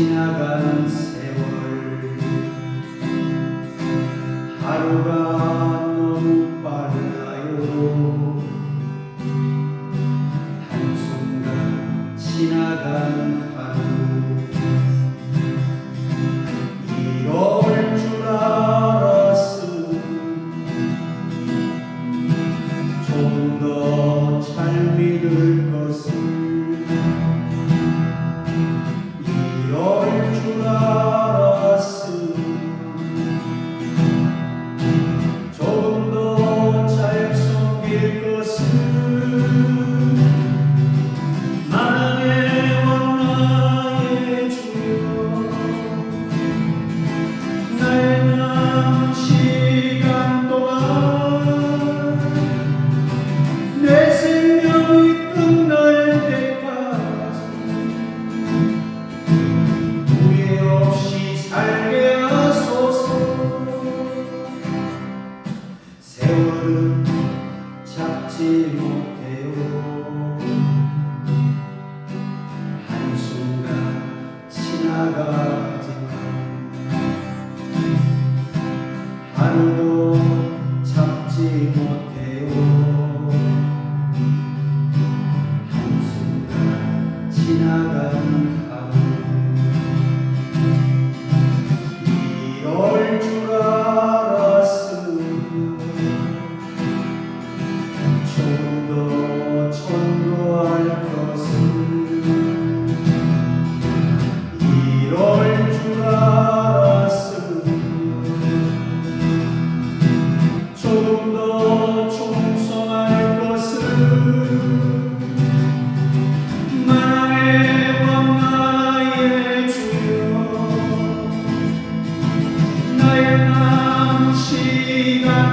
지나간 세월. 하루가 너무 빠르나요? 한순간 지나간 시간 동안 내 생명이 끝날 때까지 후회 없이 살게 하소서. 세월은 잡지 못해요 못해요 시간